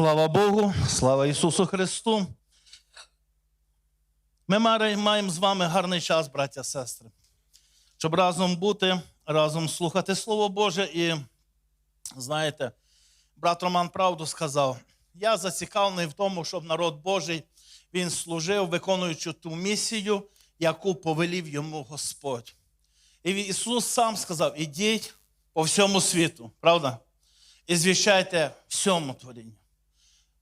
Слава Богу, слава Ісусу Христу. Ми маємо з вами гарний час, браття сестри, щоб разом бути, разом слухати Слово Боже. І знаєте, брат Роман правду сказав: я зацікавлений в тому, щоб народ Божий він служив, виконуючи ту місію, яку повелів йому Господь. І Ісус сам сказав: ідіть по всьому світу, правда? І звіщайте всьому творінню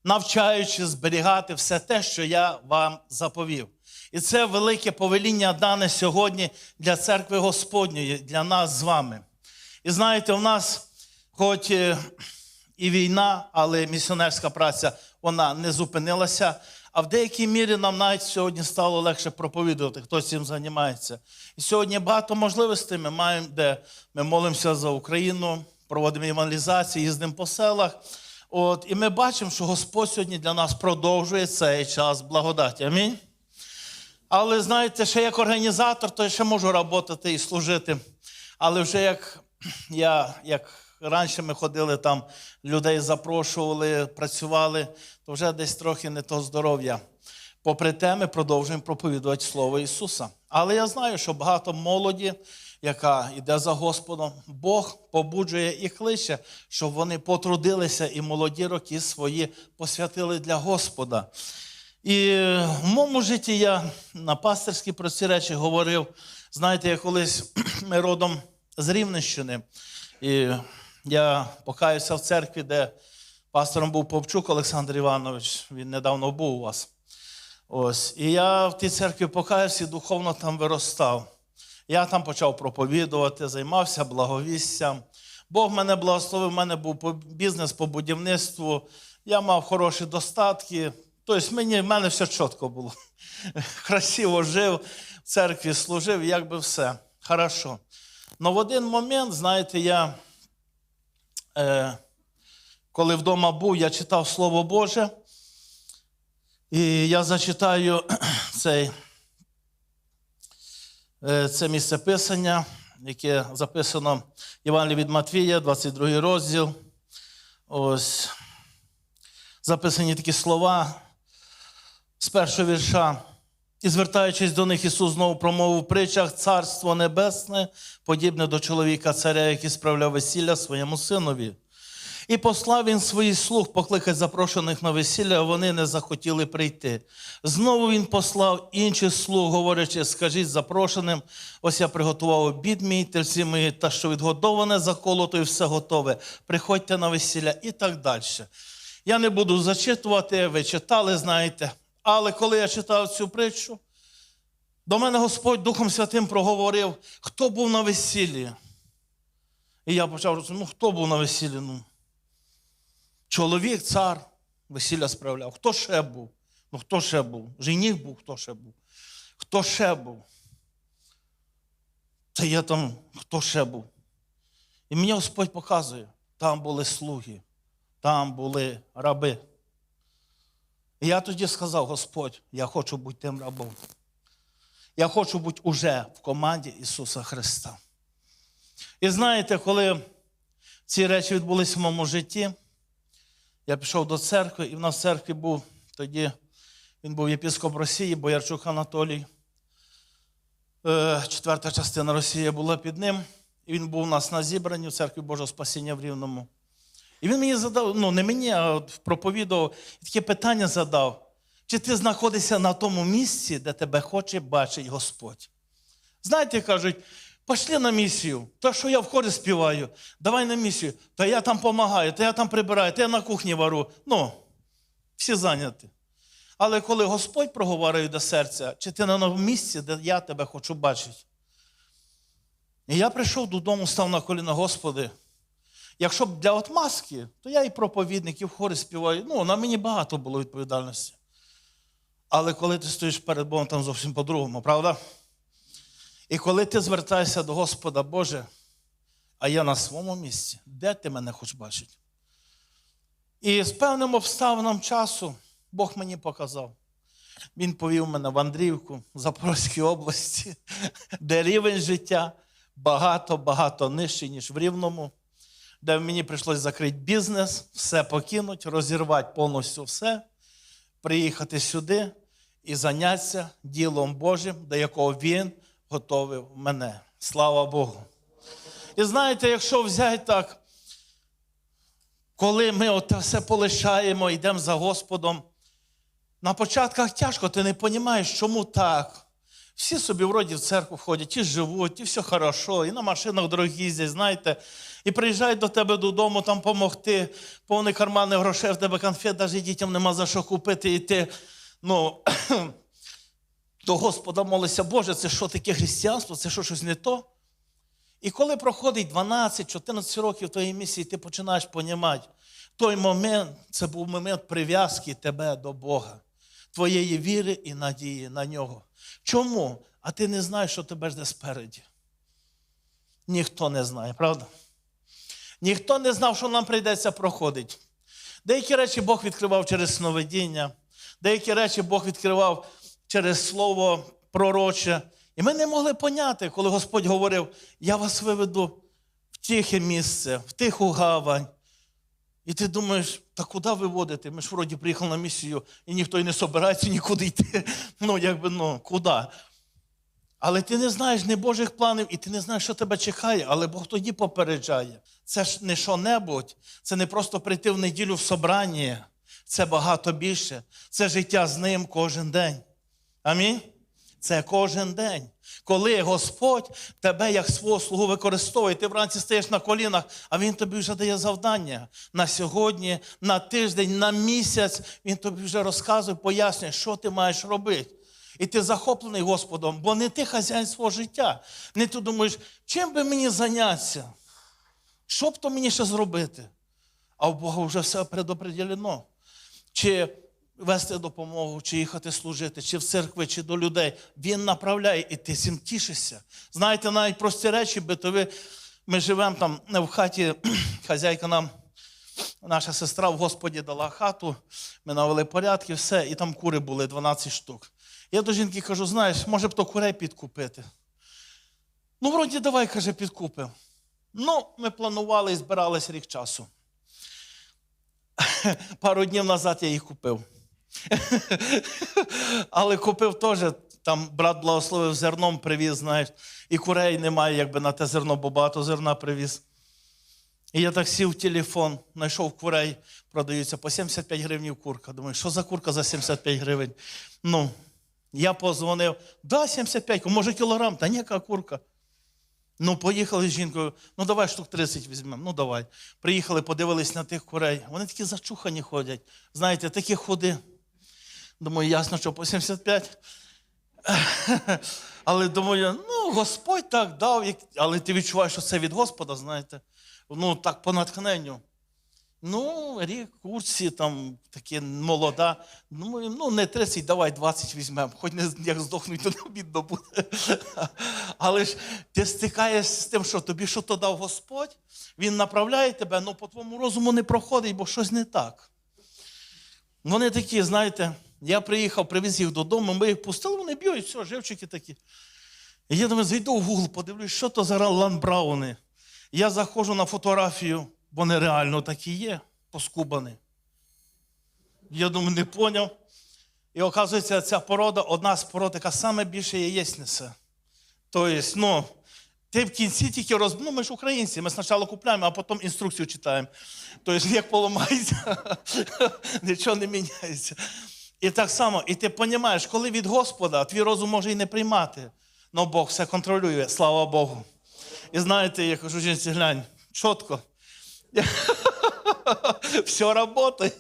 навчаючи зберігати все те, що я вам заповів. І це велике повеління дане сьогодні для церкви Господньої, для нас з вами. І знаєте, у нас, хоч е, і війна, але місіонерська праця вона не зупинилася. А в деякій мірі нам навіть сьогодні стало легше проповідувати, хто цим займається. І сьогодні багато можливостей ми маємо, де ми молимося за Україну, проводимо евангелізації, їздимо по селах. От, і ми бачимо, що Господь сьогодні для нас продовжує цей час благодаті. Амінь. Але знаєте, ще як організатор, то я ще можу працювати і служити. Але вже як я, як раніше ми ходили там, людей запрошували, працювали, то вже десь трохи не то здоров'я. Попри те, ми продовжуємо проповідувати Слово Ісуса. Але я знаю, що багато молоді, яка йде за Господом, Бог побуджує і кличе, щоб вони потрудилися і молоді роки свої посвятили для Господа. І в моєму житті я на пастирській про ці речі говорив. Знаєте, я колись ми родом з Рівненщини, і я покаюся в церкві, де пастором був Повчук Олександр Іванович. Він недавно був у вас. Ось. І я в тій церкві покаявся і духовно там виростав. Я там почав проповідувати, займався благовістям. Бог мене благословив, в мене був бізнес по будівництву, я мав хороші достатки. Тобто мені, в мене все чітко було. Красиво жив, в церкві служив, як би все. Хорошо. Но в один момент, знаєте, я, е, коли вдома був, я читав Слово Боже. І я зачитаю цей, це місце писання, яке записано Євангелії від Матвія, 22 розділ. Ось записані такі слова з першого вірша. І звертаючись до них, Ісус знову промовив в притчах Царство Небесне, подібне до чоловіка царя, який справляв весілля своєму синові. І послав він своїх слуг покликати запрошених на весілля, а вони не захотіли прийти. Знову він послав інших слуг, говорячи, скажіть запрошеним, ось я приготував обід мій, тельці мої, та що відгодоване заколото і все готове. Приходьте на весілля і так далі. Я не буду зачитувати, ви читали, знаєте. Але коли я читав цю притчу, до мене Господь Духом Святим проговорив, хто був на весіллі. І я почав розуміти, ну хто був на весіллі? Ну, чоловік, цар, весілля справляв. Хто ще був? Ну хто ще був? Жених був, хто ще був? Хто ще був? Та я там, хто ще був? І мені Господь показує, там були слуги, там були раби. І я тоді сказав, Господь, я хочу бути тим рабом. Я хочу бути уже в команді Ісуса Христа. І знаєте, коли ці речі відбулись в моєму житті, я пішов до церкви, і в нас в церкві був тоді, він був єпископ Росії, Боярчук Анатолій. Е, Четверта частина Росії була під ним. І він був у нас на зібранні в церкві Божого Спасіння в Рівному. І він мені задав, ну не мені, а проповідував, і таке питання задав: чи ти знаходишся на тому місці, де тебе хоче бачити Господь? Знаєте, кажуть, пішли на місію. То, що я в хорі співаю, давай на місію. Та я там допомагаю, та я там прибираю, та я на кухні вару. Ну, всі зайняті. Але коли Господь проговорює до серця, чи ти на новому місці, де я тебе хочу бачити. І я прийшов додому, став на коліна, Господи. Якщо б для отмазки, то я і проповідник, і в хорі співаю. Ну, на мені багато було відповідальності. Але коли ти стоїш перед Богом, там зовсім по-другому, правда? І коли ти звертаєшся до Господа Боже, а я на своєму місці, де ти мене хочеш бачити? І з певним обставинам часу Бог мені показав. Він повів мене в Андрівку в Запорозькій області, де рівень життя багато-багато нижчий, ніж в Рівному. де мені прийшлось закрити бізнес, все покинути, розірвати повністю все, приїхати сюди і зайнятися ділом Божим, до якого Він готовив мене. Слава Богу. І знаєте, якщо взяти так, коли ми оте все полишаємо, йдемо за Господом, на початках тяжко, ти не розумієш, чому так. Всі собі вроді в церкву ходять, і живуть, і все хорошо, і на машинах дорогі їздять, знаєте, і приїжджають до тебе додому там допомогти, повний кармани грошей, в тебе конфет, навіть дітям нема за що купити, і ти, ну, до Господа молишся, Боже, це що таке християнство, це що щось не то? І коли проходить 12-14 років твоєї місії, ти починаєш розуміти, той момент це був момент прив'язки тебе до Бога, твоєї віри і надії на нього. Чому? А ти не знаєш, що тебе жде спереді. Ніхто не знає, правда? Ніхто не знав, що нам прийдеться проходити. Деякі речі Бог відкривав через сновидіння, деякі речі Бог відкривав через слово пророче. І ми не могли поняти, коли Господь говорив: я вас виведу в тихе місце, в тиху гавань. І ти думаєш, та куди виводити? Ми ж вроді приїхали на місію, і ніхто й не собирається нікуди йти. Ну, якби, ну, куди? Але ти не знаєш ні Божих планів, і ти не знаєш, що тебе чекає, але Бог тоді попереджає. Це ж не що-небудь, це не просто прийти в неділю в собрання, це багато більше. Це життя з ним кожен день. Амінь. Це кожен день. Коли Господь тебе як свого слугу використовує, ти вранці стаєш на колінах, а Він тобі вже дає завдання на сьогодні, на тиждень, на місяць. Він тобі вже розказує, пояснює, що ти маєш робити. І ти захоплений Господом, бо не ти хазяїн свого життя. Не ти думаєш, чим би мені зайнятися? Що б то мені ще зробити? А в Бога вже все предопределено. Чи вести допомогу, чи їхати служити, чи в церкви, чи до людей. Він направляє, і ти цим тішишся. Знаєте, навіть прості речі, битові. Ми живемо там в хаті, хазяйка нам, наша сестра в Господі дала хату, ми навели порядки, все, і там кури були 12 штук. Я до жінки кажу: знаєш, може б то курей підкупити. Ну, вроді, давай, каже, підкупимо. Ну, ми планували і збирались рік часу. Пару днів назад я їх купив. Але купив теж, там брат благословив зерном, привіз, знаєш, і курей немає, якби на те зерно, бо багато зерна привіз. І я так сів в телефон, знайшов курей, продаються по 75 гривень курка. Думаю, що за курка за 75 гривень? Ну, я позвонив, да, 75, може кілограм, та ніяка курка. Ну, поїхали з жінкою, ну давай штук 30 візьмемо, ну давай. Приїхали, подивились на тих курей. Вони такі зачухані ходять. Знаєте, такі ходи. Думаю, ясно, що по 75. Але думаю, ну, Господь так дав, але ти відчуваєш, що це від Господа, знаєте. Ну, так по натхненню. Ну, рік курсі, там такі молода. Думаю, ну не 30, давай 20 візьмемо. Хоч не як здохнуть, то не обідно буде. Але ж ти стикаєшся з тим, що тобі що то дав Господь, Він направляє тебе, але по твоєму розуму не проходить, бо щось не так. Вони такі, знаєте, я приїхав, привіз їх додому, ми їх пустили, вони б'ють, все, живчики такі. І я думаю, зайду в Google, подивлюсь, що то за ланбрауни. Я заходжу на фотографію, вони реально такі є, поскубані. Я думаю, не поняв. І оказується, ця порода одна з пород, яка саме більше яєць. Тобто, ну, ти в кінці тільки роз... Ну, ми ж українці, ми спочатку купуємо, а потім інструкцію читаємо. Тобто, як поламається, нічого не міняється. І так само, і ти розумієш, коли від Господа твій розум може і не приймати, але Бог все контролює, слава Богу. І знаєте, я кажу, жінці, глянь, чітко. Все працює.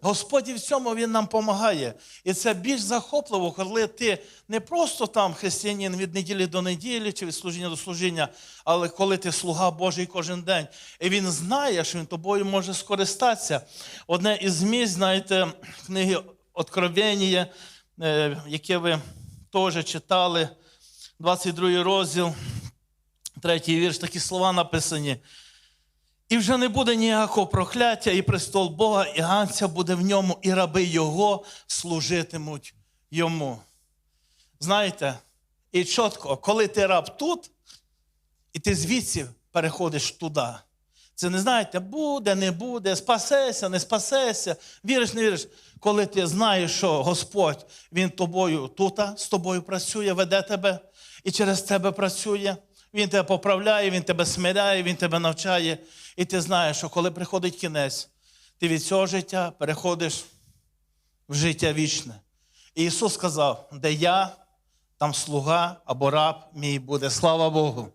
Господь і в цьому Він нам допомагає. І це більш захопливо, коли ти не просто там християнин від неділі до неділі чи від служіння до служіння, але коли ти слуга Божий кожен день. І він знає, що він тобою може скористатися. Одне із місць, знаєте, книги Откровення, е, яке ви теж читали, 22 розділ, третій вірш, такі слова написані. І вже не буде ніякого прокляття, і престол Бога, і Ганця буде в ньому, і раби Його служитимуть йому. Знаєте, і чітко, коли ти раб тут, і ти звідси переходиш туди, Це не знаєте, буде, не буде, спасешся, не спасешся, віриш, не віриш. Коли ти знаєш, що Господь Він тобою тут, з тобою працює, веде тебе і через тебе працює. Він тебе поправляє, Він тебе смиряє, Він тебе навчає. І ти знаєш, що коли приходить кінець, ти від цього життя переходиш в життя вічне. І Ісус сказав, де я, там слуга або раб мій буде. Слава Богу.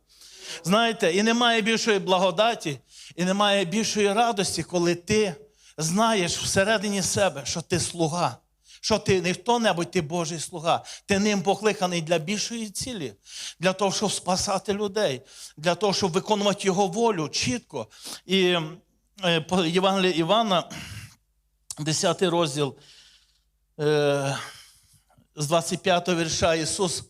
Знаєте, і немає більшої благодаті, і немає більшої радості, коли ти знаєш всередині себе, що ти слуга, що ти не хто-небудь, ти Божий слуга. Ти ним покликаний для більшої цілі, для того, щоб спасати людей, для того, щоб виконувати його волю чітко. І е, по Євангелії Івана, 10 розділ. Е, з 25 вірша Ісус,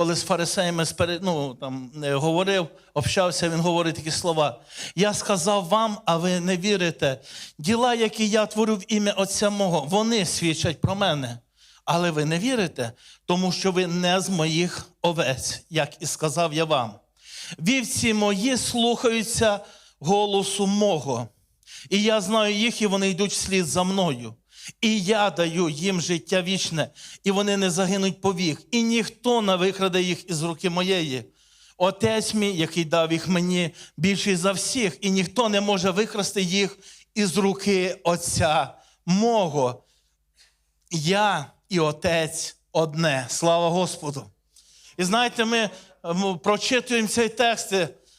коли з фарисеями ну, там, е, говорив, общався, Він говорить такі слова. Я сказав вам, а ви не вірите. Діла, які я творю в ім'я Отця мого, вони свідчать про мене. Але ви не вірите, тому що ви не з моїх овець, як і сказав я вам. Вівці мої слухаються голосу мого. І я знаю їх, і вони йдуть вслід за мною. І я даю їм життя вічне, і вони не загинуть повік, і ніхто не викраде їх із руки моєї. Отець мій, який дав їх мені, більший за всіх, і ніхто не може викрасти їх із руки Отця мого. Я і Отець одне. Слава Господу. І знаєте, ми прочитуємо цей текст,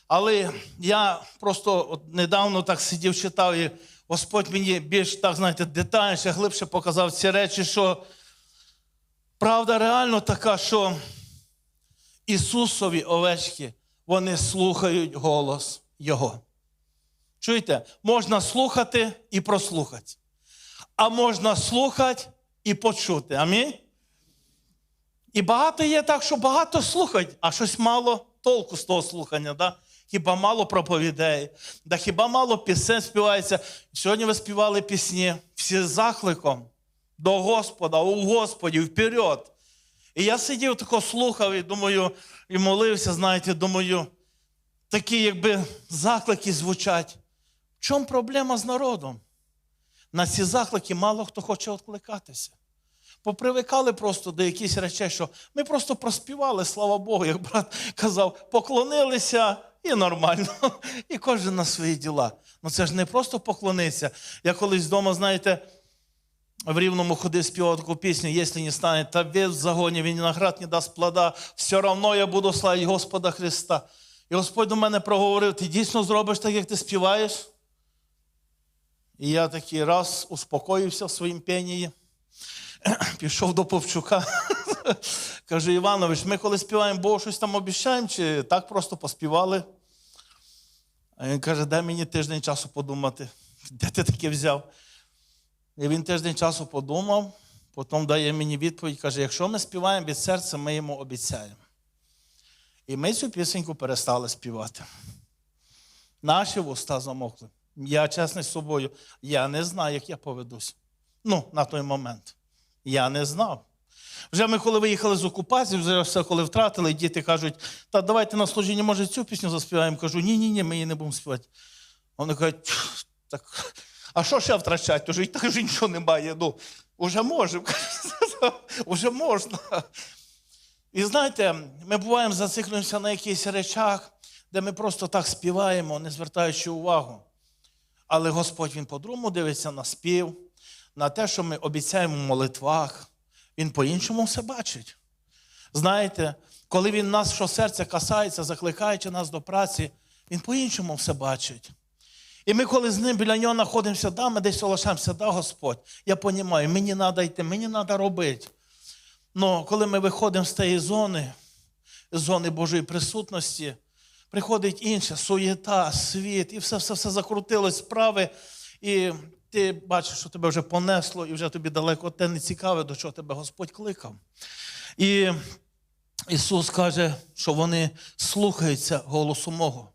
але я просто недавно так сидів, читав, і Господь мені більш так, знаєте, детальніше, глибше показав ці речі, що правда реально така, що Ісусові овечки, вони слухають голос Його. Чуєте, можна слухати і прослухати, а можна слухати і почути. Амінь? І багато є так, що багато слухають, а щось мало толку з того слухання. Да? Хіба мало проповідей, да хіба мало пісень співається. Сьогодні ви співали пісні всі з закликом до Господа, у Господі, вперед. І я сидів тако слухав і думаю, і молився, знаєте, думаю, такі якби заклики звучать. В чому проблема з народом? На ці заклики мало хто хоче відкликатися попривикали просто до якихось речей, що ми просто проспівали, слава Богу, як брат казав, поклонилися і нормально. І кожен на свої діла. Ну це ж не просто поклонитися. Я колись вдома, знаєте, в Рівному ходив, співав таку пісню, якщо не стане та вес в загоні, він виноград не дасть плода, все одно я буду славити Господа Христа. І Господь до мене проговорив: ти дійсно зробиш так, як ти співаєш? І я такий раз успокоївся в своїм пенії пішов до Повчука. Каже, Іванович, ми коли співаємо Богу, щось там обіщаємо, чи так просто поспівали. А він каже, дай мені тиждень часу подумати, де ти таке взяв. І він тиждень часу подумав, потім дає мені відповідь, каже, якщо ми співаємо від серця, ми йому обіцяємо. І ми цю пісеньку перестали співати. Наші вуста замокли. Я чесний з собою, я не знаю, як я поведусь. Ну, на той момент. Я не знав. Вже ми, коли виїхали з окупації, вже все, коли втратили, діти кажуть, та давайте на служінні, може, цю пісню заспіваємо. Кажу, ні, ні, ми її не будемо співати. Вони кажуть, так, а що ще втрачати? Тож і так вже нічого немає. Ну, уже можемо. Уже можна. І знаєте, ми буваємо зациклюємося на якихось речах, де ми просто так співаємо, не звертаючи увагу. Але Господь Він по-другому дивиться на спів, на те, що ми обіцяємо в молитвах. Він по-іншому все бачить. Знаєте, коли він нас, що серце касається, закликаючи нас до праці, він по-іншому все бачить. І ми, коли з ним біля нього знаходимося, да, ми десь солошаємося, да, Господь, я розумію, мені треба йти, мені треба робити. Але коли ми виходимо з тієї зони, з зони Божої присутності, приходить інше, суєта, світ, і все все, все закрутилось справи, і ти бачиш, що тебе вже понесло, і вже тобі далеко те не цікаве, до чого тебе Господь кликав. І Ісус каже, що вони слухаються голосу мого.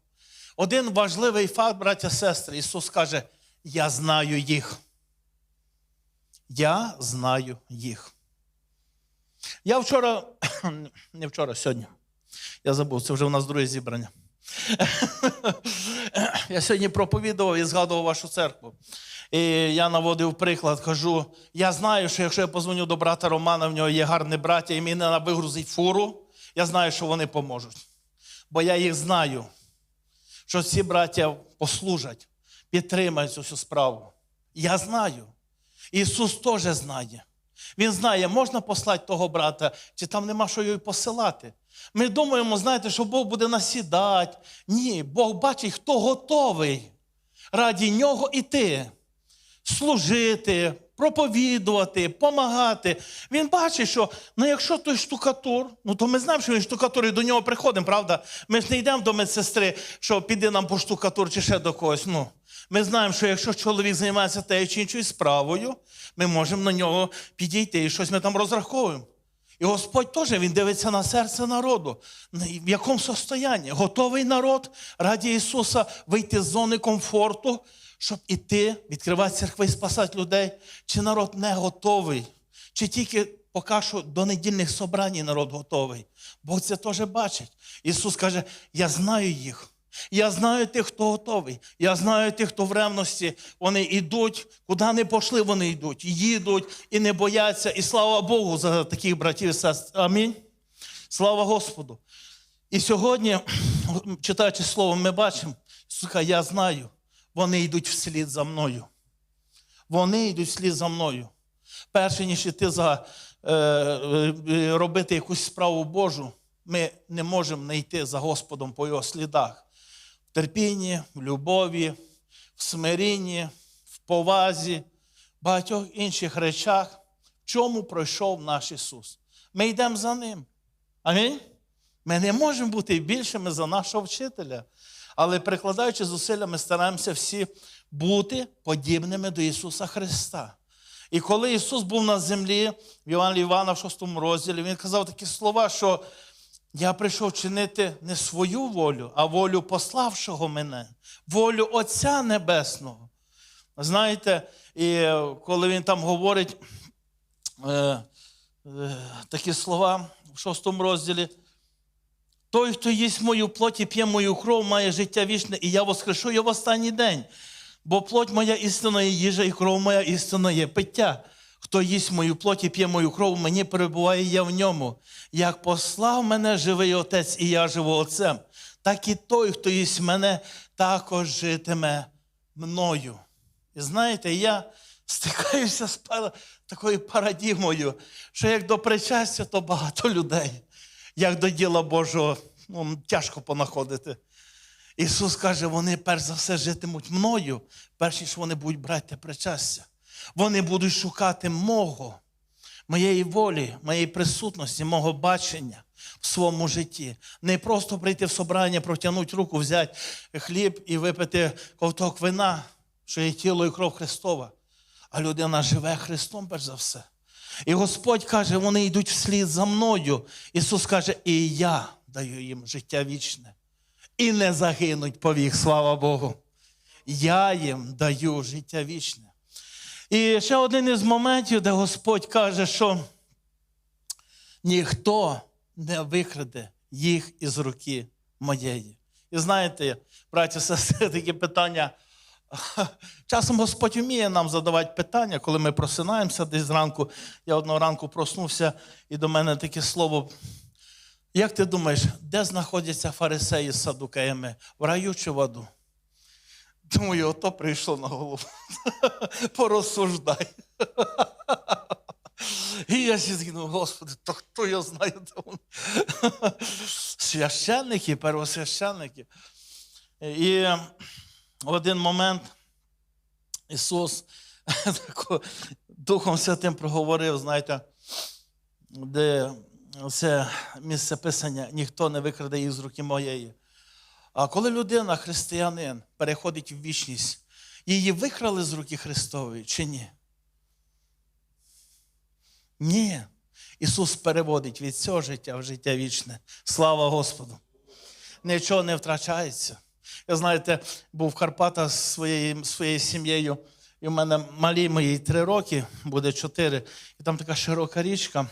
Один важливий факт, браття сестри, Ісус каже, я знаю їх. Я знаю їх. Я вчора, не вчора, сьогодні. Я забув, це вже у нас друге зібрання. Я сьогодні проповідував і згадував вашу церкву. І я наводив приклад, кажу: я знаю, що якщо я позвоню до брата Романа, в нього є гарне браття, і мені треба вигрузити фуру, я знаю, що вони поможуть. Бо я їх знаю, що ці браття послужать, підтримають цю всю справу. Я знаю. Ісус теж знає. Він знає, можна послати того брата, чи там нема що його посилати. Ми думаємо, знаєте, що Бог буде насідати. Ні, Бог бачить, хто готовий раді нього іти, служити, проповідувати, помагати. Він бачить, що ну, якщо той штукатур, ну то ми знаємо, що він штукатур і до нього приходимо, правда? Ми ж не йдемо до медсестри, що піде нам по штукатур чи ще до когось. Ну, ми знаємо, що якщо чоловік займається тією чи іншою справою, ми можемо на нього підійти і щось ми там розраховуємо. І Господь теж він дивиться на серце народу. В якому состоянні? Готовий народ раді Ісуса вийти з зони комфорту, щоб іти, відкривати церкви і спасати людей. Чи народ не готовий? Чи тільки поки що до недільних собрань народ готовий? Бог це теж бачить. Ісус каже: Я знаю їх. Я знаю тих, хто готовий. Я знаю тих, хто в ревності. Вони йдуть, куди не пішли, вони йдуть, їдуть і не бояться. І слава Богу за таких братів і сестр. Амінь. Слава Господу. І сьогодні, читаючи слово, ми бачимо, сука, я знаю, вони йдуть вслід за мною. Вони йдуть вслід за мною. Перше, ніж іти за е, е, робити якусь справу Божу, ми не можемо не йти за Господом по його слідах в терпінні, в любові, в смирінні, в повазі, в багатьох інших речах, в чому пройшов наш Ісус. Ми йдемо за Ним. Амінь. Ми не можемо бути більшими за нашого вчителя. Але прикладаючи зусилля, ми стараємося всі бути подібними до Ісуса Христа. І коли Ісус був на землі, в Івана Івана в 6 розділі, Він казав такі слова, що я прийшов чинити не свою волю, а волю пославшого мене, волю Отця Небесного. Знаєте, і коли він там говорить е, е, такі слова в шостому розділі, той, хто їсть мою плоть і п'є мою кров, має життя вічне, і я воскрешу його в останній день. Бо плоть моя істинна є їжа, і кров моя істинна є пиття. Хто їсть мою плоть і п'є мою кров, мені перебуває я в ньому. Як послав мене живий Отець, і я живу Отцем, так і той, хто їсть мене, також житиме мною. І знаєте, я стикаюся з такою парадігмою, що як до причастя, то багато людей, як до діла Божого, ну, тяжко понаходити. Ісус каже, вони перш за все житимуть мною, перш ніж вони будуть брати причастя. Вони будуть шукати мого, моєї волі, моєї присутності, мого бачення в своєму житті. Не просто прийти в собрання, протягнути руку, взяти хліб і випити ковток вина, що є тіло і кров Христова. А людина живе Христом, перш за все. І Господь каже, вони йдуть вслід за мною. Ісус каже, і я даю їм життя вічне. І не загинуть повік, слава Богу. Я їм даю життя вічне. І ще один із моментів, де Господь каже, що ніхто не викраде їх із руки моєї. І знаєте, браті, сестри, такі питання. Часом Господь вміє нам задавати питання, коли ми просинаємося десь зранку. Я одного ранку проснувся, і до мене таке слово. Як ти думаєш, де знаходяться фарисеї з садукеями? В раю чи в аду? Думаю, ото прийшло на голову. Порозсуждай. І я ще згинув, Господи, то хто я знаю? де? Священники, первосвященники. І один момент Ісус Духом Святим проговорив, знаєте, де це місце писання, ніхто не викраде їх з руки моєї. А коли людина, християнин, переходить в вічність, її викрали з руки Христової чи ні? Ні. Ісус переводить від цього життя в життя вічне. Слава Господу! Нічого не втрачається. Я знаєте, був в Карпатах зі своєю, своєю сім'єю, і в мене малі моїй три роки, буде чотири, і там така широка річка,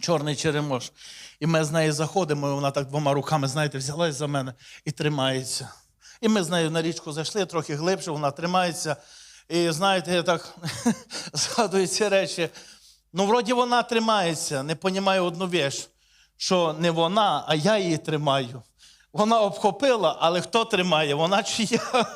чорний черемош. І ми з нею заходимо, і вона так двома руками, знаєте, взялась за мене і тримається. І ми з нею на річку зайшли, трохи глибше, вона тримається. І знаєте, я так згадую ці речі. Ну, вроді вона тримається, не понімаю одну віч, що не вона, а я її тримаю. Вона обхопила, але хто тримає? Вона чи я?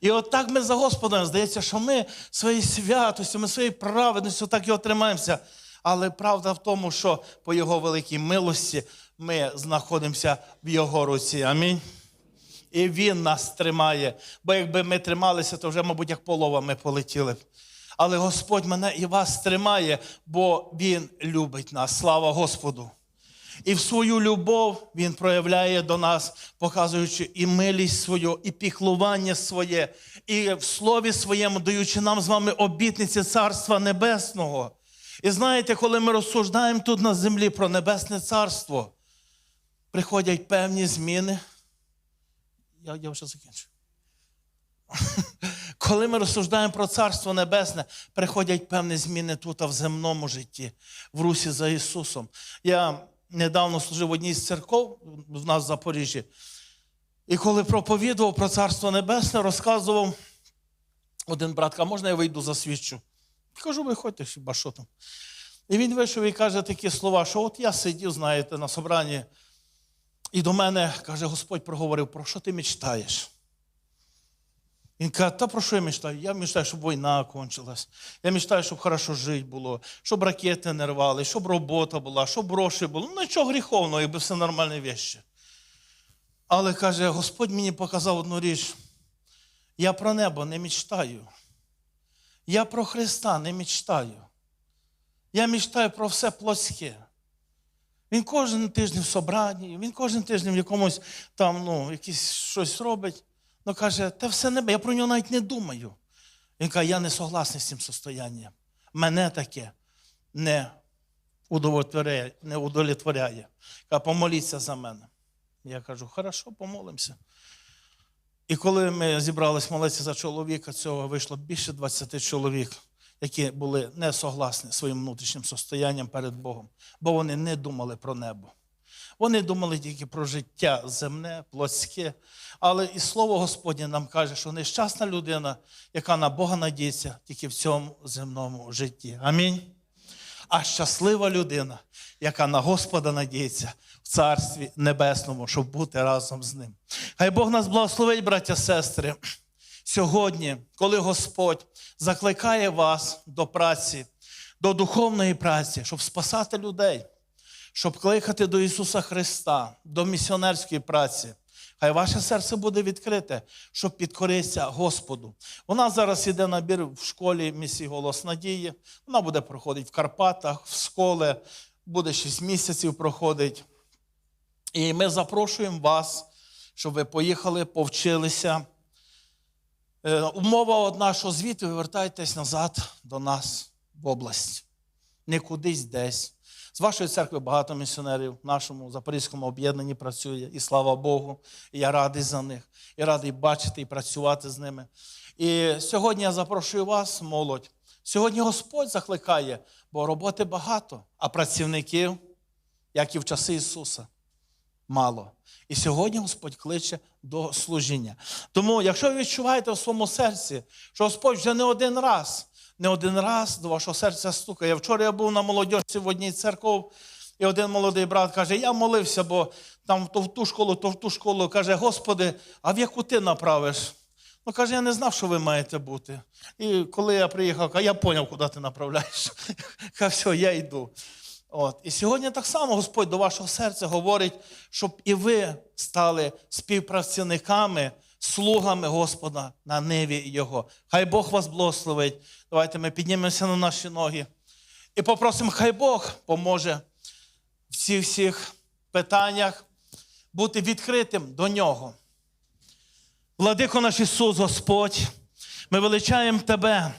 І от так ми за Господом здається, що ми своєю святостю, ми своєю праведністю так його тримаємося. Але правда в тому, що по Його великій милості ми знаходимося в Його руці. Амінь. І Він нас тримає. Бо якби ми трималися, то вже, мабуть, як полова ми полетіли. Але Господь мене і вас тримає, бо Він любить нас. Слава Господу! І в свою любов Він проявляє до нас, показуючи і милість свою, і піклування своє, і в слові своєму даючи нам з вами обітниці Царства Небесного. І знаєте, коли ми розсуждаємо тут на землі про Небесне Царство, приходять певні зміни. Я, я вже закінчу. Коли ми розсуждаємо про Царство Небесне, приходять певні зміни тут, а в земному житті, в русі за Ісусом. Я недавно служив в одній з церков в нас в Запоріжжі. І коли проповідував про Царство Небесне, розказував один брат, а можна я вийду засвідчу? Кажу, виходьте, хіба що там. І він вийшов і каже такі слова, що от я сидів, знаєте, на собранні, і до мене, каже, Господь проговорив, про що ти мечтаєш? Він каже, та про що я мечтаю? Я мечтаю, щоб війна кончилась. Я мечтаю, щоб хорошо жити було, щоб ракети не рвали, щоб робота була, щоб гроші було. Ну, нічого гріховного, якби все нормальні вещі. Але каже, Господь мені показав одну річ. Я про небо не мечтаю. Я про Христа не мечтаю. Я мечтаю про все плотське. Він кожен тиждень в собранні, він кожен тиждень в якомусь там, ну, якісь щось робить. Ну каже, те все небе, я про нього навіть не думаю. Він каже, я не согласний з цим состоянням. Мене таке не удовлетворяє. Не удовлетворяє. Каже, помоліться за мене. Я кажу, хорошо, помолимося. І коли ми зібрались молитися за чоловіка, цього вийшло більше 20 чоловік, які були не согласні своїм внутрішнім состоянням перед Богом, бо вони не думали про небо. Вони думали тільки про життя земне, плотське. Але і слово Господнє нам каже, що нещасна людина, яка на Бога надіється тільки в цьому земному житті. Амінь. А щаслива людина, яка на Господа надіється в Царстві Небесному, щоб бути разом з ним. Хай Бог нас благословить, браття сестри. Сьогодні, коли Господь закликає вас до праці, до духовної праці, щоб спасати людей, щоб кликати до Ісуса Христа, до місіонерської праці. Хай ваше серце буде відкрите, щоб підкоритися Господу. Вона зараз іде набір в школі місії Голос Надії. Вона буде проходити в Карпатах, в школі, буде 6 місяців проходить. І ми запрошуємо вас, щоб ви поїхали, повчилися. Е, Умова одна, що звідти ви вертаєтесь назад до нас в область, не кудись десь. З вашої церкви багато місіонерів в нашому Запорізькому об'єднанні працює, і слава Богу, і я радий за них, і радий бачити і працювати з ними. І сьогодні я запрошую вас, молодь. Сьогодні Господь закликає, бо роботи багато, а працівників, як і в часи Ісуса, мало. І сьогодні Господь кличе до служіння. Тому, якщо ви відчуваєте в своєму серці, що Господь вже не один раз, не один раз до вашого серця стукає. Вчора я був на молодіжці в одній церков, і один молодий брат каже: Я молився, бо там то в ту школу, то в ту школу. Каже, Господи, а в яку ти направиш? Ну, каже, я не знав, що ви маєте бути. І коли я приїхав, каже, я зрозумів, куди ти направляєш. Каже, все, я йду. От. І сьогодні так само Господь до вашого серця говорить, щоб і ви стали співпрацівниками, слугами Господа на ниві Його. Хай Бог вас благословить. Давайте ми піднімемося на наші ноги і попросимо, хай Бог поможе в цих всіх питаннях бути відкритим до Нього. Владико наш Ісус, Господь, ми величаємо Тебе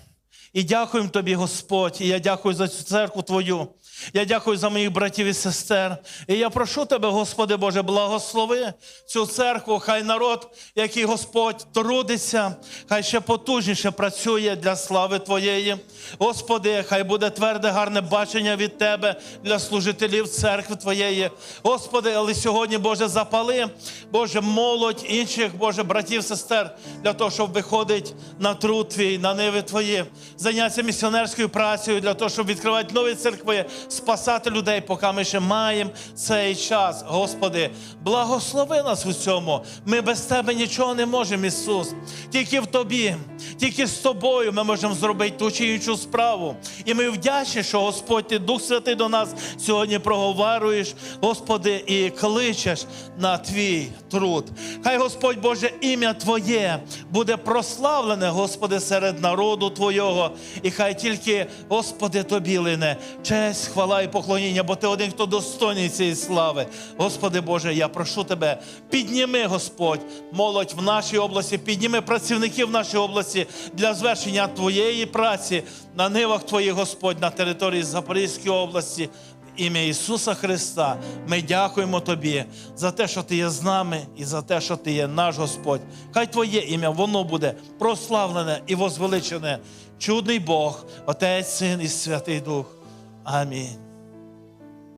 і дякуємо Тобі, Господь. І я дякую за цю церкву Твою. Я дякую за моїх братів і сестер. І я прошу тебе, Господи Боже, благослови цю церкву, хай народ, який Господь трудиться, хай ще потужніше працює для слави Твоєї. Господи, хай буде тверде, гарне бачення від Тебе для служителів церкви Твоєї. Господи, але сьогодні, Боже, запали, Боже, молодь інших, Боже, братів, сестер, для того, щоб виходить на труд Твій, на ниви Твої, зайнятися місіонерською працею для того, щоб відкривати нові церкви, спасати людей, поки ми ще маємо цей час. Господи, благослови нас у цьому. Ми без Тебе нічого не можемо, Ісус. Тільки в Тобі, тільки з Тобою ми можемо зробити ту чи іншу справу. І ми вдячні, що Господь, Ти Дух Святий до нас сьогодні проговарюєш, Господи, і кличеш на Твій труд. Хай Господь Боже, ім'я Твоє буде прославлене, Господи, серед народу Твого. І хай тільки, Господи, Тобі лине честь, хвала і поклоніння, бо Ти один, хто достойний цієї слави. Господи Боже, я прошу Тебе, підніми, Господь, молодь в нашій області, підніми працівників нашій області для звершення Твоєї праці на нивах Твоїх, Господь, на території Запорізької області. Ім'я Ісуса Христа ми дякуємо Тобі за те, що Ти є з нами, і за те, що Ти є наш Господь. Хай Твоє ім'я, воно буде прославлене і возвеличене. Чудний Бог, Отець, Син і Святий Дух. Амінь.